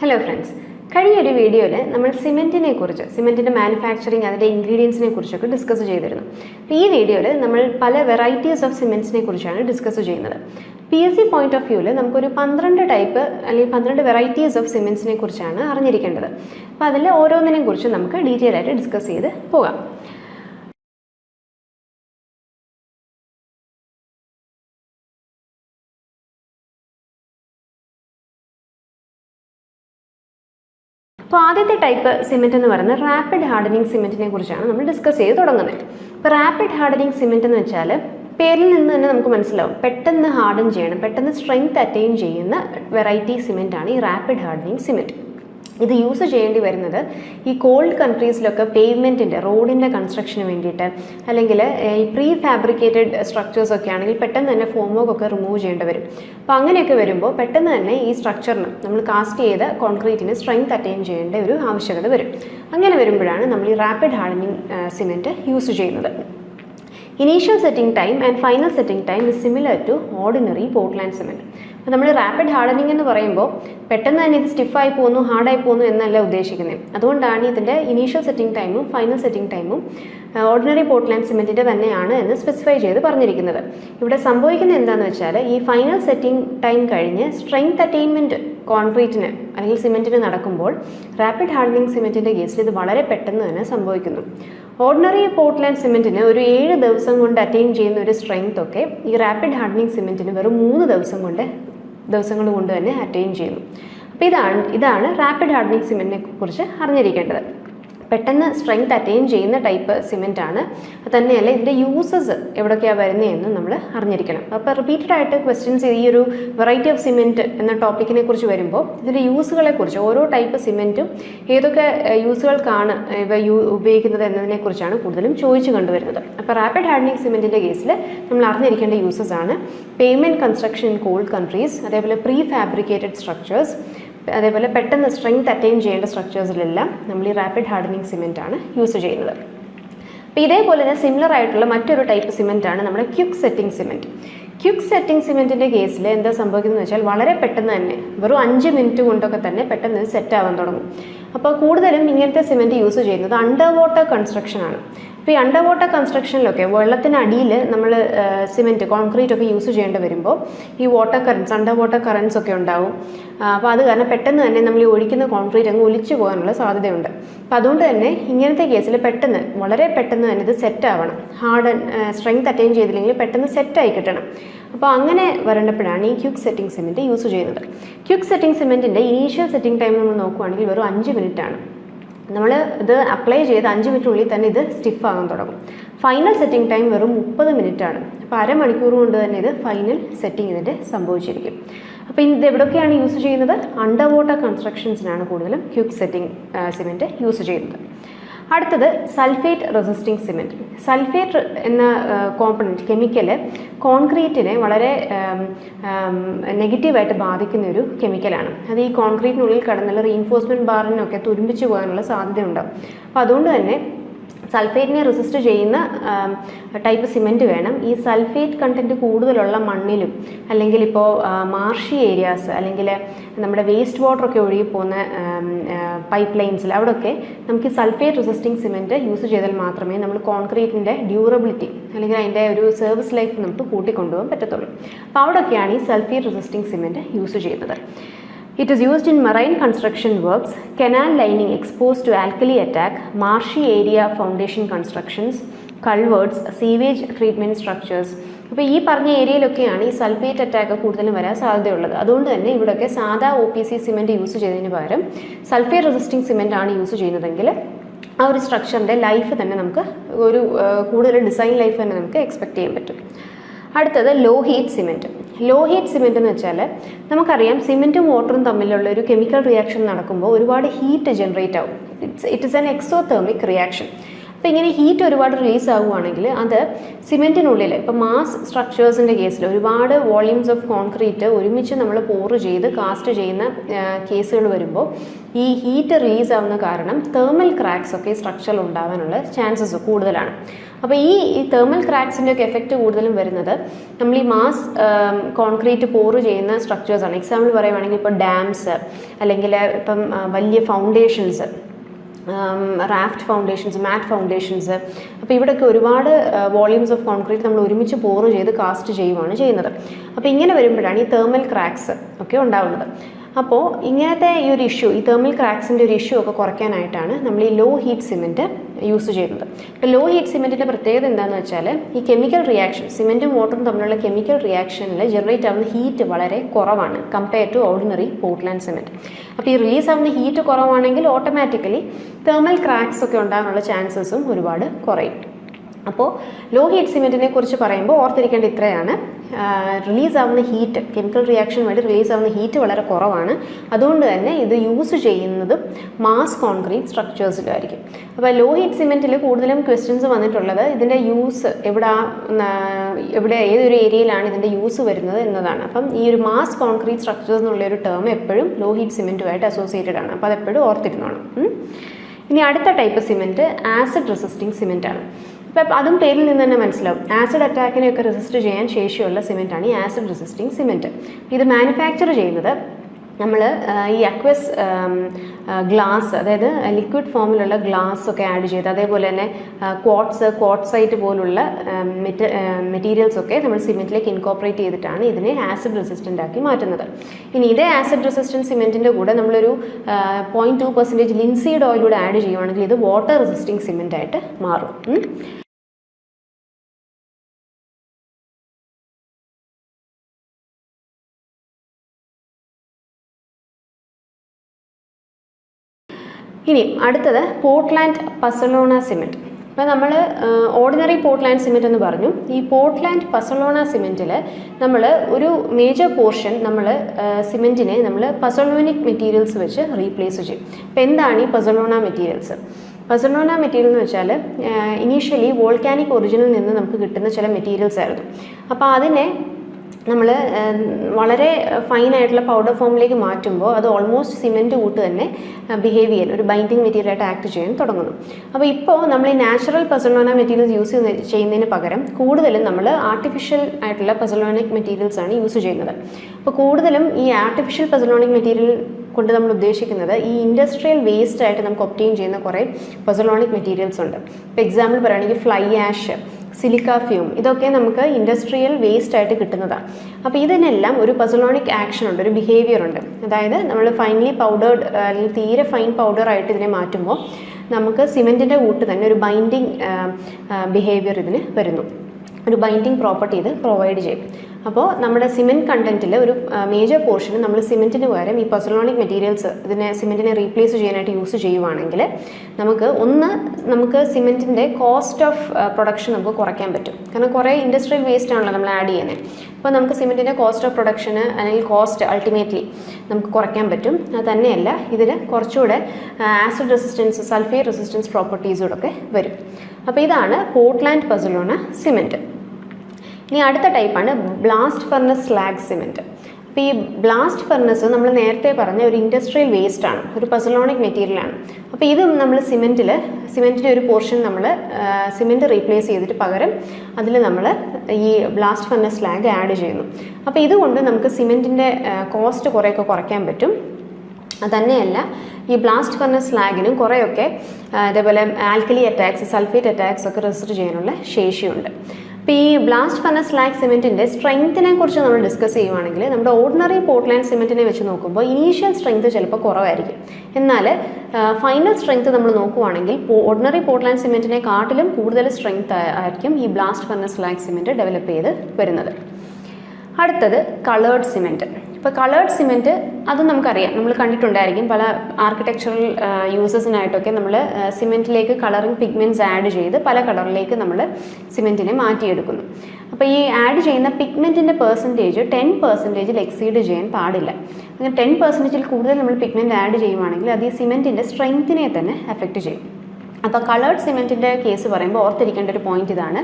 Hello friends കഴിഞ്ഞ ഒരു വീഡിയോയിൽ നമ്മൾ സിമെന്റിനെ കുറിച്ച് സിമെന്റിന്റെ മാനുഫാക്ചറിങ് അതിന്റെ ഇൻഗ്രീഡിയൻസിനെ കുറിച്ചൊക്കെ ഡിസ്കസ് ചെയ്തിരുന്നു. അപ്പോൾ ഈ വീഡിയോയിൽ നമ്മൾ പല വെറൈറ്റീസ് ഓഫ് സിമെന്റ്സിനെ കുറിച്ചാണ് ഡിസ്കസ് ചെയ്യുന്നത്. P S C point of വ്യൂവിൽ നമുക്കൊരു പന്ത്രണ്ട് ടൈപ്പ് അല്ലെങ്കിൽ പന്ത്രണ്ട് വെറൈറ്റീസ് ഓഫ് സിമെന്റ്സിനെ കുറിച്ചാണ് അറിഞ്ഞിരിക്കേണ്ടത്. അപ്പോൾ അതിൽ ഓരോന്നിനെയും കുറിച്ച് നമുക്ക് ഡീറ്റെയിൽ ആയിട്ട് ഡിസ്കസ് ചെയ്ത് പോകാം. അപ്പോൾ ആദ്യത്തെ ടൈപ്പ് സിമെന്റ് എന്ന് പറയുന്നത് റാപ്പിഡ് ഹാർഡനിങ് സിമെന്റിനെ കുറിച്ചാണ് നമ്മൾ ഡിസ്കസ് ചെയ്ത് തുടങ്ങുന്നത്. അപ്പോൾ റാപ്പിഡ് ഹാർഡനിങ് സിമെന്റ് എന്ന് വെച്ചാൽ പേരിൽ നിന്ന് തന്നെ നമുക്ക് മനസ്സിലാവും. പെട്ടെന്ന് ഹാർഡൻ ചെയ്യണം പെട്ടെന്ന് സ്ട്രെങ്ത് അറ്റൈൻ ചെയ്യുന്ന വെറൈറ്റി സിമെന്റാണ് ഈ റാപ്പിഡ് ഹാർഡനിങ് സിമെന്റ് ഇത് യൂസ് ചെയ്യേണ്ടി വരുന്നത് ഈ കോൾഡ് കൺട്രീസിലൊക്കെ പേയ്മെന്റിന്റെ റോഡിന്റെ കൺസ്ട്രക്ഷന് വേണ്ടിയിട്ട്. അല്ലെങ്കിൽ ഈ പ്രീ ഫാബ്രിക്കേറ്റഡ് സ്ട്രക്ചേഴ്സ് ഒക്കെ ആണെങ്കിൽ പെട്ടെന്ന് തന്നെ ഫോമോക്ക് ഒക്കെ റിമൂവ് ചെയ്യേണ്ടി വരും. അപ്പോൾ അങ്ങനെയൊക്കെ വരുമ്പോൾ പെട്ടെന്ന് തന്നെ ഈ സ്ട്രക്ചറിന് നമ്മൾ കാസ്റ്റ് ചെയ്ത കോൺക്രീറ്റിന് സ്ട്രെങ്ത് അറ്റൈൻ ചെയ്യേണ്ട ഒരു ആവശ്യകത വരും. അങ്ങനെ വരുമ്പോഴാണ് നമ്മൾ ഈ റാപ്പിഡ് ഹാർഡനിങ് സിമെന്റ് യൂസ് ചെയ്യുന്നത്. Initial setting time and final setting time is similar to ordinary Portland cement അപ്പോൾ നമ്മൾ റാപ്പിഡ് ഹാർഡനിങ് എന്ന് പറയുമ്പോൾ പെട്ടെന്ന് തന്നെ ഇത് സ്റ്റിഫായി പോകുന്നു ഹാർഡായി പോകുന്നു എന്നല്ല ഉദ്ദേശിക്കുന്നത് അതുകൊണ്ടാണ് ഇതിന്റെ ഇനീഷ്യൽ സെറ്റിംഗ് ടൈമും ഫൈനൽ സെറ്റിംഗ് ടൈമും ഓർഡിനറി പോർട്ട്ലാൻഡ് സിമെന്റിന്റെ തന്നെയാണ് എന്ന് സ്പെസിഫൈ ചെയ്ത് പറഞ്ഞിരിക്കുന്നത്. ഇവിടെ സംഭവിക്കുന്നത് എന്താണെന്ന് വെച്ചാൽ ഈ ഫൈനൽ സെറ്റിംഗ് ടൈം കഴിഞ്ഞ് സ്ട്രെങ്ത് അറ്റൈൻമെന്റ് കോൺക്രീറ്റിന് അല്ലെങ്കിൽ സിമെന്റിന് നടക്കുമ്പോൾ റാപ്പിഡ് ഹാർഡനിങ് സിമെന്റിന്റെ കേസിൽ ഇത് വളരെ പെട്ടെന്ന് തന്നെ സംഭവിക്കുന്നു. ഓർഡിനറി പോർട്ട്ലാൻഡ് സിമെന്റിന് ഒരു ഏഴ് ദിവസം കൊണ്ട് അറ്റൈൻ ചെയ്യുന്ന ഒരു സ്ട്രെങ്ത് ഒക്കെ ഈ റാപ്പിഡ് ഹാർഡനിങ് സിമെന്റിന് വെറും മൂന്ന് ദിവസം കൊണ്ട് ദിവസങ്ങൾ കൊണ്ട് തന്നെ അറ്റൈൻ ചെയ്യുന്നു. അപ്പോൾ ഇതാണ് ഇതാണ് റാപ്പിഡ് ഹാർഡനിങ് സിമെന്റിനെ കുറിച്ച് അറിഞ്ഞിരിക്കേണ്ടത്. പെട്ടെന്ന് സ്ട്രെങ്ത് അറ്റൈൻ ചെയ്യുന്ന ടൈപ്പ് സിമെന്റ് ആണ്. തന്നെയല്ല ഇതിന്റെ യൂസസ് എവിടൊക്കെയാണ് വരുന്നതെന്നും നമ്മൾ അറിഞ്ഞിരിക്കണം. അപ്പോൾ റിപ്പീറ്റഡ് ആയിട്ട് ക്വസ്റ്റ്യൻസ് ഈ ഒരു വെറൈറ്റി ഓഫ് സിമെന്റ് എന്ന ടോപ്പിക്കിനെ കുറിച്ച് വരുമ്പോൾ ഇതിന്റെ യൂസുകളെ കുറിച്ച് ഓരോ ടൈപ്പ് സിമെന്റും ഏതൊക്കെ യൂസുകൾക്കാണ് ഇവ യൂ ഉപയോഗിക്കുന്നത് എന്നതിനെക്കുറിച്ചാണ് കൂടുതലും ചോദിച്ചു കണ്ടുവരുന്നത്. അപ്പോൾ റാപ്പിഡ് ഹാർഡനിങ് സിമെന്റിന്റെ കേസിൽ നമ്മൾ അറിഞ്ഞിരിക്കേണ്ട യൂസസ് ആണ്. Payment construction in cold countries അതേപോലെ പ്രീ ഫാബ്രിക്കേറ്റഡ് സ്ട്രക്ചേഴ്സ് അതേപോലെ പെട്ടെന്ന് സ്ട്രെങ്ത് അറ്റൈൻ ചെയ്യേണ്ട സ്ട്രക്ചേഴ്സിലെല്ലാം നമ്മൾ ഈ റാപ്പിഡ് ഹാർഡനിങ് സിമെന്റ് ആണ് യൂസ് ചെയ്യുന്നത്. അപ്പോൾ ഇതേപോലെ തന്നെ സിമിലർ ആയിട്ടുള്ള മറ്റൊരു ടൈപ്പ് സിമെന്റ് ആണ് നമ്മുടെ quick setting cement quick setting സിമെന്റിന്റെ കേസിൽ എന്താ സംഭവിക്കുന്നത് വെച്ചാൽ വളരെ പെട്ടെന്ന് തന്നെ വെറും അഞ്ച് മിനിറ്റ് കൊണ്ടൊക്കെ തന്നെ പെട്ടെന്ന് സെറ്റ് ആവാൻ തുടങ്ങും. അപ്പോൾ കൂടുതലും ഇങ്ങനത്തെ സിമെന്റ് യൂസ് ചെയ്യുന്നത് അണ്ടർ വാട്ടർ കൺസ്ട്രക്ഷൻ ആണ്. അപ്പോൾ ഈ അണ്ടർ വാട്ടർ കൺസ്ട്രക്ഷനിലൊക്കെ വെള്ളത്തിനടിയിൽ നമ്മൾ സിമെന്റ് കോൺക്രീറ്റ് ഒക്കെ യൂസ് ചെയ്യേണ്ടി വരുമ്പോൾ ഈ water currents under water currents ഒക്കെ ഉണ്ടാവും. അപ്പോൾ അത് കാരണം പെട്ടെന്ന് തന്നെ നമ്മൾ ഈ ഒഴിക്കുന്ന കോൺക്രീറ്റ് അങ്ങ് ഒലിച്ചു പോകാനുള്ള സാധ്യതയുണ്ട്. അപ്പോൾ അതുകൊണ്ട് തന്നെ ഇങ്ങനത്തെ കേസിൽ പെട്ടെന്ന് വളരെ പെട്ടെന്ന് തന്നെ ഇത് സെറ്റ് ആവണം. ഹാർഡ് സ്ട്രെങ്ത് അറ്റൈൻ ചെയ്തില്ലെങ്കിൽ പെട്ടെന്ന് സെറ്റായി കിട്ടണം. അപ്പോൾ അങ്ങനെ വരേണ്ടപ്പോഴാണ് ഈ ക്യുക്ക് സെറ്റിംഗ് സിമെന്റ് യൂസ് ചെയ്യുന്നത്. ക്യുക്ക് സെറ്റിംഗ് സിമെന്റിന്റെ ഇനീഷ്യൽ സെറ്റിംഗ് ടൈം നമ്മൾ നോക്കുകയാണെങ്കിൽ വെറും അഞ്ച് മിനിറ്റാണ് നമ്മൾ ഇത് അപ്ലൈ ചെയ്ത് അഞ്ച് മിനിറ്റിനുള്ളിൽ തന്നെ ഇത് സ്റ്റിഫ് ആകാൻ തുടങ്ങും. ഫൈനൽ സെറ്റിംഗ് ടൈം വെറും മുപ്പത് മിനിറ്റ് ആണ് അപ്പോൾ അരമണിക്കൂർ കൊണ്ട് തന്നെ ഇത് ഫൈനൽ സെറ്റിംഗ് ഇതിന്റെ സംഭവിച്ചിരിക്കും. അപ്പോൾ ഇത് എവിടെയൊക്കെയാണ് യൂസ് ചെയ്യുന്നത്? അണ്ടർ വാട്ടർ കൺസ്ട്രക്ഷൻസിനാണ് കൂടുതലും ക്യുക്ക് സെറ്റിംഗ് സിമെന്റ് യൂസ് ചെയ്യുന്നത്. അടുത്തത് സൾഫേറ്റ് റെസിസ്റ്റിംഗ് സിമെന്റ് സൾഫേറ്റ് എന്ന കോമ്പണന്റ് കെമിക്കൽ കോൺക്രീറ്റിനെ വളരെ നെഗറ്റീവായിട്ട് ബാധിക്കുന്ന ഒരു കെമിക്കലാണ് അത് ഈ കോൺക്രീറ്റിനുള്ളിൽ കടന്നുള്ള റീൻഫോഴ്സ്മെന്റ് ബാറിനൊക്കെ തുരുമ്പിച്ച് പോകാനുള്ള സാധ്യതയുണ്ടാവും അപ്പോൾ അതുകൊണ്ട് തന്നെ സൾഫേറ്റിനെ റെസിസ്റ്റ് ചെയ്യുന്ന ടൈപ്പ് സിമെന്റ് വേണം. ഈ സൾഫേറ്റ് കണ്ടന്റ് കൂടുതലുള്ള മണ്ണിലും അല്ലെങ്കിൽ ഇപ്പോൾ മാർഷി ഏരിയാസ് അല്ലെങ്കിൽ നമ്മുടെ വേസ്റ്റ് വാട്ടർ ഒക്കെ ഒഴുകി പോകുന്ന പൈപ്പ് ലൈൻസിൽ അവിടെയൊക്കെ നമുക്ക് സൾഫേറ്റ് റെസിസ്റ്റിംഗ് സിമെന്റ് യൂസ് ചെയ്താൽ മാത്രമേ നമ്മൾ കോൺക്രീറ്റിന്റെ ഡ്യൂറബിലിറ്റി അല്ലെങ്കിൽ അതിന്റെ ഒരു സർവീസ് ലൈഫ് നമുക്ക് കൂട്ടിക്കൊണ്ടുപോകാൻ പറ്റത്തുള്ളൂ. അപ്പോൾ അവിടെയൊക്കെയാണ് ഈ സൾഫേറ്റ് റെസിസ്റ്റിംഗ് സിമെന്റ് യൂസ് ചെയ്യുന്നത്. It is used in marine construction works, canal lining exposed to alkali attack, marshy area foundation constructions, culverts, sewage treatment structures. അപ്പോൾ ഈ പറഞ്ഞ ഏരിയയിലൊക്കെയാണ് ഈ സൾഫേറ്റ് അറ്റാക്ക് കൂടുതലും വരാൻ സാധ്യതയുള്ളത്. അതുകൊണ്ട് തന്നെ ഇവിടെയൊക്കെ സാധാ O P C cement use ചെയ്തതിന് പകരം സൾഫേറ്റ് റെസിസ്റ്റിംഗ് സിമെന്റ് ആണ് യൂസ് ചെയ്യുന്നതെങ്കിൽ ആ ഒരു സ്ട്രക്ചറിന്റെ ലൈഫ് തന്നെ നമുക്ക് ഒരു കൂടുതൽ ഡിസൈൻ ലൈഫ് തന്നെ നമുക്ക് എക്സ്പെക്റ്റ് ചെയ്യാൻ പറ്റും. അടുത്തത് low heat cement low heat cement എന്ന് വെച്ചാൽ നമുക്കറിയാം സിമെന്റും വാട്ടറും തമ്മിലുള്ള ഒരു കെമിക്കൽ റിയാക്ഷൻ നടക്കുമ്പോൾ ഒരുപാട് ഹീറ്റ് ജനറേറ്റ് ആവും. It's it is an exothermic reaction അപ്പോൾ ഇങ്ങനെ ഹീറ്റ് ഒരുപാട് റിലീസ് ആവുകയാണെങ്കിൽ അത് സിമെന്റിനുള്ളിൽ ഇപ്പോൾ മാസ് സ്ട്രക്ചേഴ്സിന്റെ കേസിൽ ഒരുപാട് വോള്യൂംസ് ഓഫ് കോൺക്രീറ്റ് ഒരുമിച്ച് നമ്മൾ പോറ് ചെയ്ത് കാസ്റ്റ് ചെയ്യുന്ന കേസുകൾ വരുമ്പോൾ ഈ ഹീറ്റ് റിലീസ് ആവുന്ന കാരണം തേർമൽ ക്രാക്സ് ഒക്കെ സ്ട്രക്ചറിൽ ഉണ്ടാകാനുള്ള ചാൻസസ് കൂടുതലാണ്. അപ്പോൾ ഈ ഈ തേർമൽ ക്രാക്സിന്റെ ഒക്കെ എഫക്റ്റ് കൂടുതലും വരുന്നത് നമ്മൾ ഈ മാസ് കോൺക്രീറ്റ് പോറ് ചെയ്യുന്ന സ്ട്രക്ചേഴ്സാണ് എക്സാമ്പിൾ പറയുവാണെങ്കിൽ ഇപ്പോൾ ഡാംസ് അല്ലെങ്കിൽ ഇപ്പം വലിയ foundations raft foundations mat foundations അപ്പോൾ ഇവിടെയൊക്കെ ഒരുപാട് വോളിയൂംസ് ഓഫ് കോൺക്രീറ്റ് നമ്മൾ ഒരുമിച്ച് പോറ് ചെയ്ത് കാസ്റ്റ് ചെയ്യുവാണ് ചെയ്യുന്നത്. അപ്പോൾ ഇങ്ങനെ വരുമ്പോഴാണ് ഈ തേർമൽ ക്രാക്സ് ഒക്കെ ഉണ്ടാവുന്നത്. അപ്പോൾ ഇങ്ങനത്തെ ഈ ഒരു ഇഷ്യൂ ഈ തേർമൽ ക്രാക്സിന്റെ ഒരു ഇഷ്യൂ ഒക്കെ കുറയ്ക്കാനായിട്ടാണ് നമ്മൾ ഈ ലോ ഹീറ്റ് സിമെന്റ് യൂസ് ചെയ്യുന്നത്. ഇപ്പോൾ ലോ ഹീറ്റ് സിമെന്റിന്റെ പ്രത്യേകത എന്താണെന്ന് വെച്ചാൽ ഈ കെമിക്കൽ റിയാക്ഷൻ സിമെന്റും വാട്ടറും തമ്മിലുള്ള കെമിക്കൽ റിയാക്ഷനിൽ ജനറേറ്റ് ആവുന്ന ഹീറ്റ് വളരെ കുറവാണ് compare to ordinary Portland cement അപ്പോൾ ഈ റിലീസ് ആവുന്ന ഹീറ്റ് കുറവാണെങ്കിൽ ഓട്ടോമാറ്റിക്കലി തേർമൽ ക്രാക്സ് ഒക്കെ ഉണ്ടാകാനുള്ള ചാൻസസും ഒരുപാട് കുറയും. അപ്പോൾ ലോ ഹീറ്റ് സിമെന്റിനെ കുറിച്ച് പറയുമ്പോൾ ഓർത്തിരിക്കേണ്ട ഇത്രയാണ്. റിലീസ് ആവുന്ന ഹീറ്റ് കെമിക്കൽ റിയാക്ഷൻ വേണ്ടി റിലീസ് ആവുന്ന ഹീറ്റ് വളരെ കുറവാണ്. അതുകൊണ്ട് തന്നെ ഇത് യൂസ് ചെയ്യുന്നതും മാസ് കോൺക്രീറ്റ് സ്ട്രക്ചേഴ്സിലായിരിക്കും അപ്പോൾ ലോ ഹീറ്റ് സിമെന്റിൽ കൂടുതലും ക്വസ്റ്റ്യൻസ് വന്നിട്ടുള്ളത് ഇതിന്റെ യൂസ് എവിടെ എവിടെ ഏതൊരു ഏരിയയിലാണ് ഇതിന്റെ യൂസ് വരുന്നത് എന്നതാണ്. അപ്പം ഈ ഒരു മാസ് കോൺക്രീറ്റ് സ്ട്രക്ചേഴ്സ് എന്നുള്ള ഒരു ടേം എപ്പോഴും ലോ ഹീറ്റ് സിമെന്റുമായിട്ട് അസോസിയേറ്റഡ് ആണ്. അപ്പോൾ അതെപ്പോഴും ഓർത്തിരുന്നോണം. ഇനി അടുത്ത type cement acid resisting cement ഇപ്പം അതും പേരിൽ നിന്ന് തന്നെ മനസ്സിലാവും. ആസിഡ് അറ്റാക്കിനെയൊക്കെ റെസിസ്റ്റ് ചെയ്യാൻ ശേഷിയുള്ള സിമെന്റാണ് ഈ ആസിഡ് റെസിസ്റ്റിംഗ് സിമെന്റ് ഇത് മാനുഫാക്ചർ ചെയ്യുന്നത് നമ്മൾ ഈ അക്വസ് ഗ്ലാസ് അതായത് ലിക്വിഡ് ഫോമിലുള്ള ഗ്ലാസ് ഒക്കെ ആഡ് ചെയ്ത് അതേപോലെ തന്നെ ക്വാട്സ് ക്വാട്സൈറ്റ് പോലുള്ള മെറ്റീരിയൽസ് ഒക്കെ നമ്മൾ സിമെന്റിലേക്ക് ഇൻകോപ്പറേറ്റ് ചെയ്തിട്ടാണ് ഇതിനെ ആസിഡ് റെസിസ്റ്റന്റ് ആക്കി മാറ്റുന്നത്. ഇനി ഇതേ ആസിഡ് റെസിസ്റ്റന്റ് സിമെന്റിന്റെ കൂടെ നമ്മളൊരു പോയിന്റ് ടു പെർസെന്റേജ് ലിൻസീഡ് ഓയിലൂടെ ആഡ് ചെയ്യുവാണെങ്കിൽ ഇത് വാട്ടർ റെസിസ്റ്റിംഗ് സിമെന്റ് ആയിട്ട് മാറും. ഇനി അടുത്തത് പോർട്ട്ലാൻഡ് പസലോണ സിമെന്റ് ഇപ്പോൾ നമ്മൾ ഓർഡിനറി പോർട്ട്ലാൻഡ് സിമെന്റ് എന്ന് പറഞ്ഞു. ഈ പോർട്ട്ലാൻഡ് പസലോണ സിമെന്റിൽ നമ്മൾ ഒരു മേജർ പോർഷൻ നമ്മൾ സിമെന്റിനെ നമ്മൾ പസലോണിക് മെറ്റീരിയൽസ് വെച്ച് റീപ്ലേസ് ചെയ്യും. അപ്പോൾ എന്താണ് ഈ പസലോണ മെറ്റീരിയൽസ് പസലോണ മെറ്റീരിയൽ എന്ന് വെച്ചാൽ ഇനീഷ്യലി വോൾക്കാനിക് ഒറിജിനിൽ നിന്ന് നമുക്ക് കിട്ടുന്ന ചില മെറ്റീരിയൽസ് ആയിരുന്നു. അപ്പോൾ അതിനെ നമ്മൾ വളരെ ഫൈൻ ആയിട്ടുള്ള പൗഡർ ഫോമിലേക്ക് മാറ്റുമ്പോൾ അത് ഓൾമോസ്റ്റ് സിമെന്റ് കൂട്ട് തന്നെ ബിഹേവ് ചെയ്യാൻ ഒരു ബൈൻഡിങ് മെറ്റീരിയൽ ആയിട്ട് ആക്ട് ചെയ്യാൻ തുടങ്ങുന്നു. അപ്പോൾ ഇപ്പോൾ നമ്മൾ ഈ നാച്ചുറൽ പെസലോന മെറ്റീരിയൽസ് യൂസ് ചെയ്യുന്നതിന് പകരം കൂടുതലും നമ്മൾ ആർട്ടിഫിഷ്യൽ ആയിട്ടുള്ള പെസലോണിക് മെറ്റീരിയൽസ് ആണ് യൂസ് ചെയ്യുന്നത്. അപ്പോൾ കൂടുതലും ഈ ആർട്ടിഫിഷ്യൽ പെസലോണിക് മെറ്റീരിയൽ കൊണ്ട് നമ്മൾ ഉദ്ദേശിക്കുന്നത് ഈ ഇൻഡസ്ട്രിയൽ വേസ്റ്റ് ആയിട്ട് നമുക്ക് ഒപ്റ്റെയിൻ ചെയ്യുന്ന കുറേ പെസലോണിക് മെറ്റീരിയൽസ് ഉണ്ട്. ഇപ്പോൾ എക്സാമ്പിൾ പറയുകയാണെങ്കിൽ ഫ്ലൈ ആഷ് സിലിക്ക ഫ്യൂം. ഇതൊക്കെ നമുക്ക് ഇൻഡസ്ട്രിയൽ വേസ്റ്റ് ആയിട്ട് കിട്ടുന്നതാണ്. അപ്പോൾ ഇതിനെല്ലാം ഒരു പസലോണിക് ആക്ഷൻ ഉണ്ട് ഒരു ബിഹേവിയർ ഉണ്ട്. അതായത് നമ്മൾ ഫൈനലി പൗഡേർഡ് അല്ലെങ്കിൽ തീരെ ഫൈൻ പൗഡർ ആയിട്ട് ഇതിനെ മാറ്റുമ്പോൾ നമുക്ക് സിമെന്റിന്റെ കൂട്ട് തന്നെ ഒരു ബൈൻഡിങ് ബിഹേവിയർ ഇതിന് വരുന്നു. ഒരു ബൈൻഡിങ് പ്രോപ്പർട്ടി ഇത് പ്രൊവൈഡ് ചെയ്യും. അപ്പോൾ നമ്മുടെ സിമെന്റ് കണ്ടന്റിൽ ഒരു മേജർ പോർഷൻ നമ്മൾ സിമെന്റിന് പകരം ഈ പസലോണിക് മെറ്റീരിയൽസ് ഇതിനെ സിമെന്റിനെ റീപ്ലേസ് ചെയ്യാനായിട്ട് യൂസ് ചെയ്യുവാണെങ്കിൽ നമുക്ക് ഒന്ന് നമുക്ക് സിമെന്റിന്റെ കോസ്റ്റ് ഓഫ് പ്രൊഡക്ഷൻ നമുക്ക് കുറയ്ക്കാൻ പറ്റും. കാരണം കുറേ ഇൻഡസ്ട്രിയൽ വേസ്റ്റ് ആണല്ലോ നമ്മൾ ആഡ് ചെയ്യുന്നത് അപ്പോൾ നമുക്ക് സിമെന്റിന്റെ കോസ്റ്റ് ഓഫ് പ്രൊഡക്ഷന് അല്ലെങ്കിൽ കോസ്റ്റ് അൾട്ടിമേറ്റ്ലി നമുക്ക് കുറയ്ക്കാൻ പറ്റും. അത് തന്നെയല്ല ഇതിൽ കുറച്ചുകൂടെ ആസിഡ് റെസിസ്റ്റൻസ് സൾഫേറ്റ് റെസിസ്റ്റൻസ് പ്രോപ്പർട്ടീസുകളൊക്കെ വരും. അപ്പോൾ ഇതാണ് പോർട്ട്ലാൻഡ് പസലോണ സിമെന്റ് ഇനി അടുത്ത ടൈപ്പാണ് ബ്ലാസ്റ്റ് ഫർണസ് സ്ലാഗ് സിമെന്റ് അപ്പോൾ ഈ ബ്ലാസ്റ്റ് ഫർണസ് നമ്മൾ നേരത്തെ പറഞ്ഞ ഒരു ഇൻഡസ്ട്രിയൽ വേസ്റ്റ് ആണ് ഒരു പസലോണിക് മെറ്റീരിയലാണ് അപ്പോൾ ഇത് നമ്മൾ സിമെന്റിൽ സിമെന്റിന്റെ ഒരു പോർഷൻ നമ്മൾ സിമെന്റ് റീപ്ലേസ് ചെയ്തിട്ട് പകരം അതിൽ നമ്മൾ ഈ ബ്ലാസ്റ്റ് ഫർണസ് സ്ലാഗ് ആഡ് ചെയ്യുന്നു. അപ്പോൾ ഇതുകൊണ്ട് നമുക്ക് സിമെന്റിന്റെ കോസ്റ്റ് കുറേയൊക്കെ കുറയ്ക്കാൻ പറ്റും. തന്നെയല്ല ഈ ബ്ലാസ്റ്റ് ഫർണസ് സ്ലാഗിനും കുറേയൊക്കെ അതേപോലെ ആൽക്കലി അറ്റാക്സ് സൾഫേറ്റ് അറ്റാക്സ് ഒക്കെ റെസിസ്റ്റ് ചെയ്യാനുള്ള ശേഷിയുണ്ട്. അപ്പോൾ ഈ ബ്ലാസ്റ്റ് ഫർണസ് ലാക്ക് സിമെന്റിന്റെ സ്ട്രെങ്ത്തിനെ കുറിച്ച് നമ്മൾ ഡിസ്കസ് ചെയ്യുവാണെങ്കിൽ നമ്മുടെ ഓർഡിനറി പോർട്ട്ലാൻഡ് സിമെന്റിനെ വെച്ച് നോക്കുമ്പോൾ ഇനീഷ്യൽ സ്ട്രെങ്ത് ചിലപ്പോൾ കുറവായിരിക്കും. എന്നാൽ ഫൈനൽ സ്ട്രെങ്ത് നമ്മൾ നോക്കുവാണെങ്കിൽ ഓർഡിനറി പോർട്ട്ലാൻഡ് സിമെന്റിനെ കാട്ടിലും കൂടുതൽ സ്ട്രെങ്ത് ആയിരിക്കും ഈ ബ്ലാസ്റ്റ് ഫർണസ് ലാക്ക് സിമെന്റ് ഡെവലപ്പ് ചെയ്ത് വരുന്നത്. അടുത്തത് കളേർഡ് സിമെന്റ് ഇപ്പോൾ കളേർഡ് സിമെന്റ് അതും നമുക്കറിയാം. നമ്മൾ കണ്ടിട്ടുണ്ടായിരിക്കും പല ആർക്കിടെക്ചറൽ യൂസസിനായിട്ടൊക്കെ നമ്മൾ സിമെന്റിലേക്ക് കളറിങ് പിഗ്മെന്റ്സ് ആഡ് ചെയ്ത് പല കളറിലേക്ക് നമ്മൾ സിമെന്റിനെ മാറ്റിയെടുക്കുന്നു. അപ്പോൾ ഈ ആഡ് ചെയ്യുന്ന പിഗ്മെന്റിന്റെ പെർസെന്റേജ് ടെൻ പെർസെന്റേജിൽ എക്സീഡ് ചെയ്യാൻ പാടില്ല. അങ്ങനെ ടെൻ പെർസെന്റേജിൽ കൂടുതൽ നമ്മൾ പിഗ്മെന്റ് ആഡ് ചെയ്യുവാണെങ്കിൽ അത് ഈ സിമെന്റിന്റെ സ്ട്രെങ്ത്തിനെ തന്നെ എഫക്റ്റ് ചെയ്യും. അപ്പോൾ കളേർഡ് സിമെന്റിന്റെ കേസ് പറയുമ്പോൾ ഓർത്തിരിക്കേണ്ട ഒരു പോയിന്റ് ഇതാണ്.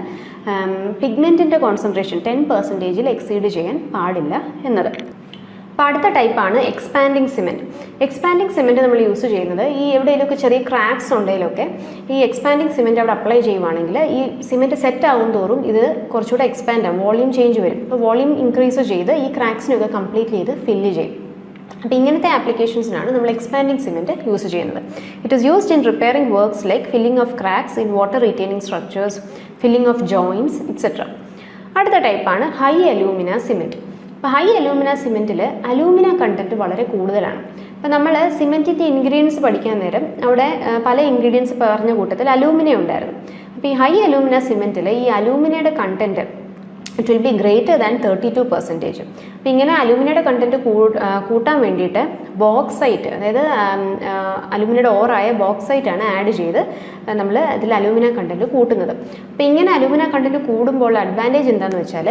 പിഗ്മെന്റിന്റെ കോൺസെൻട്രേഷൻ ടെൻ പെർസെന്റേജിൽ എക്സീഡ് ചെയ്യാൻ പാടില്ല എന്നത്. അപ്പോൾ അടുത്ത ടൈപ്പാണ് എക്സ്പാൻഡിങ് സിമെന്റ് എക്സ്പാൻഡിങ് സിമെന്റ് നമ്മൾ യൂസ് ചെയ്യുന്നത് ഈ എവിടെയെങ്കിലുമൊക്കെ ചെറിയ ക്രാക്സ് ഉണ്ടെങ്കിലൊക്കെ ഈ എക്സ്പാൻഡിങ് സിമെന്റ് അവിടെ അപ്ലൈ ചെയ്യുവാണെങ്കിൽ ഈ സിമെന്റ് സെറ്റ് ആവും തോറും ഇത് കുറച്ചുകൂടെ എക്സ്പാൻഡ് ആവും വോളിയം ചേഞ്ച് വരും. അപ്പോൾ വോളിയം ഇൻക്രീസ് ചെയ്ത് ഈ ക്രാക്സിനൊക്കെ കംപ്ലീറ്റ് ചെയ്ത് ഫില്ല് ചെയ്യും. അപ്പോൾ ഇങ്ങനത്തെ ആപ്ലിക്കേഷൻസിനാണ് നമ്മൾ എക്സ്പാൻഡിങ് സിമെന്റ് യൂസ് ചെയ്യുന്നത്. It is used in repairing works like filling of cracks in water retaining structures filling of joints etcetera അടുത്ത ടൈപ്പാണ് ഹൈ അലൂമിന സിമെന്റ് അപ്പോൾ ഹൈ അലൂമിന സിമെന്റിൽ അലൂമിന കണ്ടന്റ് വളരെ കൂടുതലാണ്. അപ്പോൾ നമ്മൾ സിമെന്റിന്റെ ഇൻഗ്രീഡിയൻസ് പഠിക്കാൻ നേരം അവിടെ പല ഇൻഗ്രീഡിയൻസ് പറഞ്ഞ കൂട്ടത്തിൽ അലൂമിന ഉണ്ടായിരുന്നു. അപ്പോൾ ഈ ഹൈ അലൂമിന സിമെന്റിൽ ഈ അലൂമിനയുടെ content it will be greater than thirty two percentage അപ്പോൾ ഇങ്ങനെ അലുമിനിയുടെ കണ്ടന്റ് കൂട്ടാൻ വേണ്ടിയിട്ട് ബോക്സൈറ്റ് അതായത് അലുമിനിയുടെ ഓറായ ബോക്സൈറ്റ് ആണ് ആഡ് ചെയ്ത് നമ്മൾ അതിൽ അലുമിന കണ്ടന്റ് കൂട്ടുന്നത്. അപ്പോൾ ഇങ്ങനെ അലുമിന കണ്ടന്റ് കൂടുമ്പോൾ അഡ്വാന്റേജ് എന്താണെന്ന് വെച്ചാൽ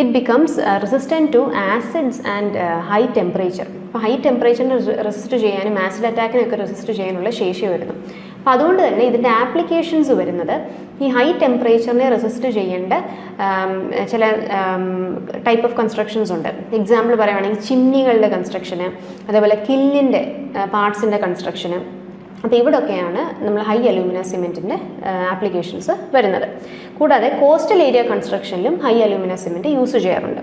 it becomes resistant to acids and high temperature അപ്പോൾ ഹൈ ടെമ്പറേച്ചറിന് റെസിസ്റ്റ് ചെയ്യാനും ആസിഡ് അറ്റാക്കിനൊക്കെ റെസിസ്റ്റ് ചെയ്യാനുള്ള ശേഷി വരുന്നു. അപ്പോൾ അതുകൊണ്ട് തന്നെ ഇതിന്റെ ആപ്ലിക്കേഷൻസ് വരുന്നത് ഈ ഹൈ ടെമ്പറേച്ചറിനെ റെസിസ്റ്റ് ചെയ്യേണ്ട ചില ടൈപ്പ് ഓഫ് കൺസ്ട്രക്ഷൻസ് ഉണ്ട്. എക്സാമ്പിൾ പറയുകയാണെങ്കിൽ ചിമ്നികളുടെ കൺസ്ട്രക്ഷന് അതേപോലെ കില്ലിന്റെ പാർട്സിന്റെ കൺസ്ട്രക്ഷന് അപ്പോൾ ഇവിടൊക്കെയാണ് നമ്മൾ ഹൈ അലൂമിന സിമെന്റിന്റെ ആപ്ലിക്കേഷൻസ് വരുന്നത്. കൂടാതെ കോസ്റ്റൽ ഏരിയ കൺസ്ട്രക്ഷനിലും ഹൈ അലൂമിന സിമെന്റ് യൂസ് ചെയ്യാറുണ്ട്.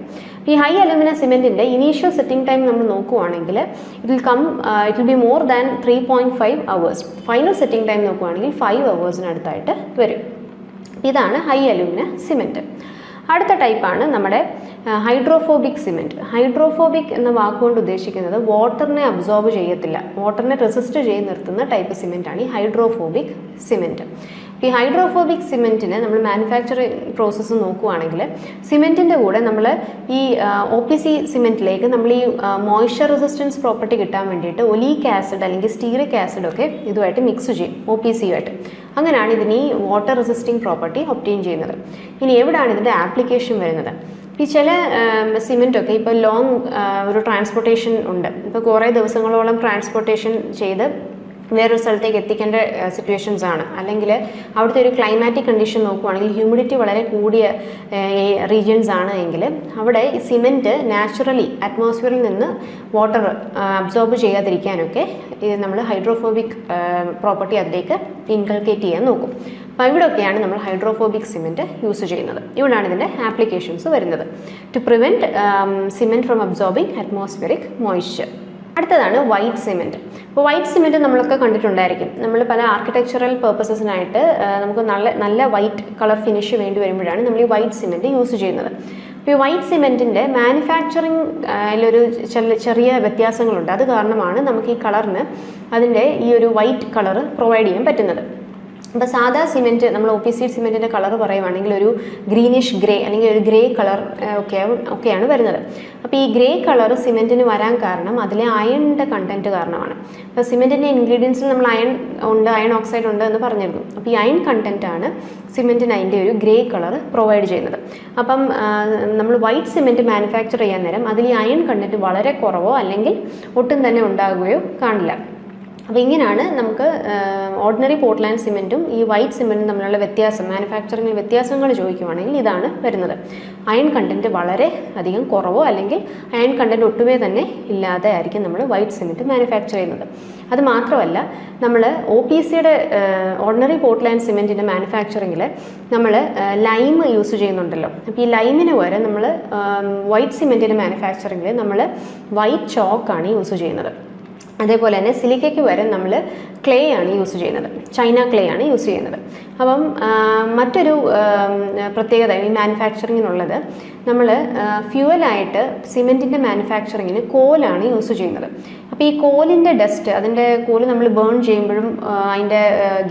ഈ ഹൈ അലൂമിന സിമെന്റിന്റെ ഇനീഷ്യൽ സെറ്റിംഗ് ടൈം നമ്മൾ നോക്കുവാണെങ്കിൽ it will come it will be more than three point five hours final setting time നോക്കുവാണെങ്കിൽ ഫൈവ് അവേഴ്സിനടുത്തായിട്ട് വരും. ഇതാണ് ഹൈ അലൂമിന സിമെന്റ് അടുത്ത ടൈപ്പാണ് നമ്മുടെ ഹൈഡ്രോഫോബിക് സിമെന്റ് ഹൈഡ്രോഫോബിക് എന്ന വാക്കുകൊണ്ട് ഉദ്ദേശിക്കുന്നത് വാട്ടറിനെ അബ്സോർബ് ചെയ്യത്തില്ല. വാട്ടറിനെ റെസിസ്റ്റ് ചെയ്ത് നിർത്തുന്ന ടൈപ്പ് സിമെന്റാണ് ഈ ഹൈഡ്രോഫോബിക് സിമെന്റ് ഈ ഹൈഡ്രോഫോബിക് സിമെന്റിന് നമ്മൾ മാനുഫാക്ചറിങ് പ്രോസസ്സ് നോക്കുവാണെങ്കിൽ സിമെന്റിന്റെ കൂടെ നമ്മൾ ഈ ഒ പി സി സിമെന്റിലേക്ക് നമ്മൾ ഈ മോയ്സ്ചർ റെസിസ്റ്റൻസ് പ്രോപ്പർട്ടി കിട്ടാൻ വേണ്ടിയിട്ട് ഒലീക്ക് ആസിഡ് അല്ലെങ്കിൽ സ്റ്റീറിക് ആസിഡൊക്കെ ഇതുമായിട്ട് മിക്സ് ചെയ്യും ഒ പി സിയുമായിട്ട് അങ്ങനെയാണ് ഇതിന് ഈ വാട്ടർ റെസിസ്റ്റിംഗ് പ്രോപ്പർട്ടി ഒപ്റ്റെയിൻ ചെയ്യുന്നത്. ഇനി എവിടെയാണ് ഇതിന്റെ ആപ്ലിക്കേഷൻ വരുന്നത്? ഈ ചില സിമെന്റൊക്കെ ഇപ്പോൾ ലോങ് ഒരു ട്രാൻസ്പോർട്ടേഷൻ ഉണ്ട്. ഇപ്പോൾ കുറേ ദിവസങ്ങളോളം ട്രാൻസ്പോർട്ടേഷൻ ചെയ്ത് വേറൊരു സ്ഥലത്തേക്ക് എത്തിക്കേണ്ട സിറ്റുവേഷൻസ് ആണ്. അല്ലെങ്കിൽ അവിടുത്തെ ഒരു ക്ലൈമാറ്റിക് കണ്ടീഷൻ നോക്കുവാണെങ്കിൽ ഹ്യൂമിഡിറ്റി വളരെ കൂടിയ റീജിയൻസ് ആണ് എങ്കിൽ അവിടെ ഈ സിമെന്റ് നാച്ചുറലി അറ്റ്മോസ്ഫിയറിൽ നിന്ന് വാട്ടർ അബ്സോർബ് ചെയ്യാതിരിക്കാനൊക്കെ നമ്മൾ ഹൈഡ്രോഫോബിക് പ്രോപ്പർട്ടി അതിലേക്ക് ഇൻകൾക്കേറ്റ് ചെയ്യാൻ നോക്കും. അപ്പോൾ ഇവിടെയൊക്കെയാണ് നമ്മൾ ഹൈഡ്രോഫോബിക് സിമെന്റ് യൂസ് ചെയ്യുന്നത്. ഇവിടെയാണ് ഇതിന്റെ ആപ്ലിക്കേഷൻസ് വരുന്നത്. To prevent cement from absorbing atmospheric moisture അടുത്തതാണ് വൈറ്റ് സിമെന്റ് അപ്പോൾ വൈറ്റ് സിമെന്റ് നമ്മളൊക്കെ കണ്ടിട്ടുണ്ടായിരിക്കും. നമ്മൾ പല ആർക്കിടെക്ചറൽ പർപ്പസസിനായിട്ട് നമുക്ക് നല്ല നല്ല വൈറ്റ് കളർ ഫിനിഷ് വേണ്ടി വരുമ്പോഴാണ് നമ്മൾ ഈ വൈറ്റ് സിമെന്റ് യൂസ് ചെയ്യുന്നത്. അപ്പോൾ ഈ വൈറ്റ് സിമെന്റിന്റെ മാനുഫാക്ചറിങ് അതിലൊരു ചെറിയ ചെറിയ വ്യത്യാസങ്ങളുണ്ട്. അത് കാരണമാണ് നമുക്ക് ഈ കളറിന് അതിന്റെ ഈ ഒരു വൈറ്റ് കളർ പ്രൊവൈഡ് ചെയ്യാൻ പറ്റുന്നത്. അപ്പോൾ സാധാ സിമെന്റ് നമ്മൾ ഒ പി സി സിമെന്റിന്റെ കളർ പറയുവാണെങ്കിൽ ഒരു ഗ്രീനിഷ് ഗ്രേ അല്ലെങ്കിൽ ഒരു ഗ്രേ കളർ ഒക്കെ ഒക്കെയാണ് വരുന്നത്. അപ്പോൾ ഈ ഗ്രേ കളർ സിമെന്റിന് വരാൻ കാരണം അതിലെ അയണിന്റെ കണ്ടന്റ് കാരണമാണ്. അപ്പോൾ സിമെന്റിന്റെ ഇൻഗ്രീഡിയൻസിൽ നമ്മൾ അയൺ ഉണ്ട് അയൺ ഓക്സൈഡ് ഉണ്ട് എന്ന് പറഞ്ഞിരുന്നു. അപ്പോൾ ഈ അയൺ കണ്ടന്റാണ് സിമെന്റിന് അതിന്റെ ഒരു ഗ്രേ കളർ പ്രൊവൈഡ് ചെയ്യുന്നത്. അപ്പം നമ്മൾ വൈറ്റ് സിമെന്റ് മാനുഫാക്ചർ ചെയ്യാൻ നേരം അതിൽ ഈ അയൺ കണ്ടന്റ് വളരെ കുറവോ അല്ലെങ്കിൽ ഒട്ടും തന്നെ ഉണ്ടാകുകയോ കാണില്ല. അപ്പോൾ ഇങ്ങനെയാണ് നമുക്ക് ഓർഡിനറി പോർട്ട്ലാൻഡ് സിമെന്റും ഈ വൈറ്റ് സിമെന്റും തമ്മിലുള്ള വ്യത്യാസം മാനുഫാക്ചറിങ്ങിൽ വ്യത്യാസങ്ങൾ ചോദിക്കുവാണെങ്കിൽ ഇതാണ് വരുന്നത്. അയൺ കണ്ടന്റ് വളരെ അധികം കുറവോ അല്ലെങ്കിൽ അയൺ കണ്ടന്റ് ഒട്ടുമേ തന്നെ ഇല്ലാതെ ആയിരിക്കും നമ്മൾ വൈറ്റ് സിമെന്റ് മാനുഫാക്ചർ ചെയ്യുന്നത്. അത് മാത്രമല്ല നമ്മൾ ഒ പി സിയുടെ ഓർഡിനറി പോർട്ട്ലാൻഡ് സിമെന്റിന്റെ മാനുഫാക്ചറിങ്ങിൽ നമ്മൾ ലൈം യൂസ് ചെയ്യുന്നുണ്ടല്ലോ. അപ്പോൾ ഈ ലൈമിന് പകരം നമ്മൾ വൈറ്റ് സിമെന്റിന്റെ മാനുഫാക്ചറിങ്ങിൽ നമ്മൾ വൈറ്റ് ചോക്കാണ് യൂസ് ചെയ്യുന്നത്. അതേപോലെ തന്നെ സിലിക്കയ്ക്ക് വരെ നമ്മൾ ക്ലേ ആണ് യൂസ് ചെയ്യുന്നത്. ചൈന ക്ലേ ആണ് യൂസ് ചെയ്യുന്നത്. അപ്പം മറ്റൊരു പ്രത്യേകത ഈ മാനുഫാക്ചറിങ്ങിനുള്ളത് നമ്മൾ ഫ്യൂവലായിട്ട് സിമെന്റിന്റെ മാനുഫാക്ചറിങ്ങിന് കോലാണ് യൂസ് ചെയ്യുന്നത്. അപ്പോൾ ഈ കോലിന്റെ ഡസ്റ്റ് അതിന്റെ കോൽ നമ്മൾ ബേൺ ചെയ്യുമ്പോഴും അതിന്റെ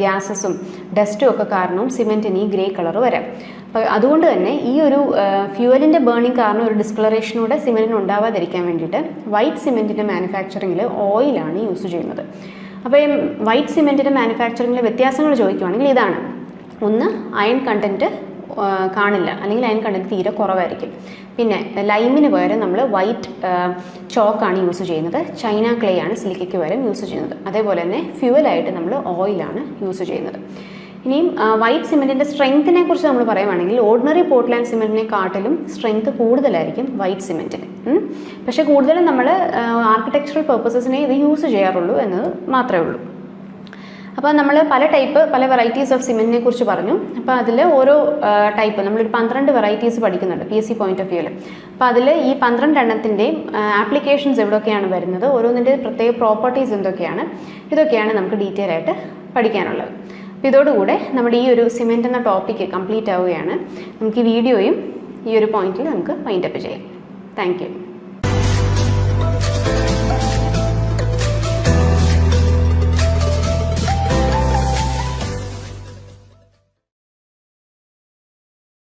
ഗ്യാസസും ഡസ്റ്റും ഒക്കെ കാരണം സിമെന്റിന് ഈ ഗ്രേ കളർ വരാം. അപ്പോൾ അതുകൊണ്ട് തന്നെ ഈ ഒരു ഫ്യൂവലിന്റെ ബേണിംഗ് കാരണം ഒരു ഡിസ്കളറേഷനൂടെ സിമെന്റിന് ഉണ്ടാവാതിരിക്കാൻ വേണ്ടിയിട്ട് വൈറ്റ് സിമെന്റിന്റെ മാനുഫാക്ചറിങ്ങിൽ ഓയിലാണ് യൂസ് ചെയ്യുന്നത്. അപ്പോൾ ഈ വൈറ്റ് സിമെന്റിന്റെ മാനുഫാക്ചറിങ്ങിലെ വ്യത്യാസങ്ങൾ ചോദിക്കുവാണെങ്കിൽ ഇതാണ്. ഒന്ന് അയൺ കണ്ടന്റ് കാണില്ല. അല്ലെങ്കിൽ അയൺ കണ്ടന്റ് തീരെ കുറവായിരിക്കും. പിന്നെ ലൈമിന് പകരം നമ്മൾ വൈറ്റ് ചോക്കാണ് യൂസ് ചെയ്യുന്നത്. ചൈന ക്ലേ ആണ് സിലിക്കയ്ക്ക് പകരം യൂസ് ചെയ്യുന്നത്. അതേപോലെ തന്നെ ഫ്യൂവലായിട്ട് നമ്മൾ ഓയിലാണ് യൂസ് ചെയ്യുന്നത്. ഇനിയും വൈറ്റ് സിമെന്റിന്റെ സ്ട്രെങ്ത്തിനെ കുറിച്ച് നമ്മൾ പറയുവാണെങ്കിൽ ഓർഡിനറി പോർട്ട്ലാൻഡ് സിമെന്റിനെ കാട്ടിലും സ്ട്രെങ്ത് കൂടുതലായിരിക്കും വൈറ്റ് സിമെന്റിന് പക്ഷേ കൂടുതലും നമ്മൾ ആർക്കിടെക്ചറൽ പർപ്പസസിനെ ഇത് യൂസ് ചെയ്യാറുള്ളൂ എന്നത് മാത്രമേ ഉള്ളൂ. അപ്പോൾ നമ്മൾ പല ടൈപ്പ് പല വെറൈറ്റീസ് ഓഫ് സിമെന്റിനെ കുറിച്ച് പറഞ്ഞു. അപ്പോൾ അതിൽ ഓരോ ടൈപ്പ് നമ്മളൊരു പന്ത്രണ്ട് വെറൈറ്റീസ് പഠിക്കുന്നുണ്ട് P S C point of വ്യൂവിൽ അപ്പോൾ അതിൽ ഈ പന്ത്രണ്ട് എണ്ണത്തിന്റെയും ആപ്ലിക്കേഷൻസ് എവിടെയൊക്കെയാണ് വരുന്നത് ഓരോന്നിന്റെ പ്രത്യേക പ്രോപ്പർട്ടീസ് എന്തൊക്കെയാണ് ഇതൊക്കെയാണ് നമുക്ക് ഡീറ്റെയിൽ ആയിട്ട് പഠിക്കാനുള്ളത്. അപ്പോൾ ഇതോടുകൂടെ നമ്മുടെ ഈ ഒരു സിമെന്റ് എന്ന ടോപ്പിക്ക് കംപ്ലീറ്റ് ആവുകയാണ്. നമുക്ക് ഈ വീഡിയോയും ഈ ഒരു പോയിന്റിൽ നമുക്ക് മൈൻഡപ്പ് ചെയ്യാം. Thank you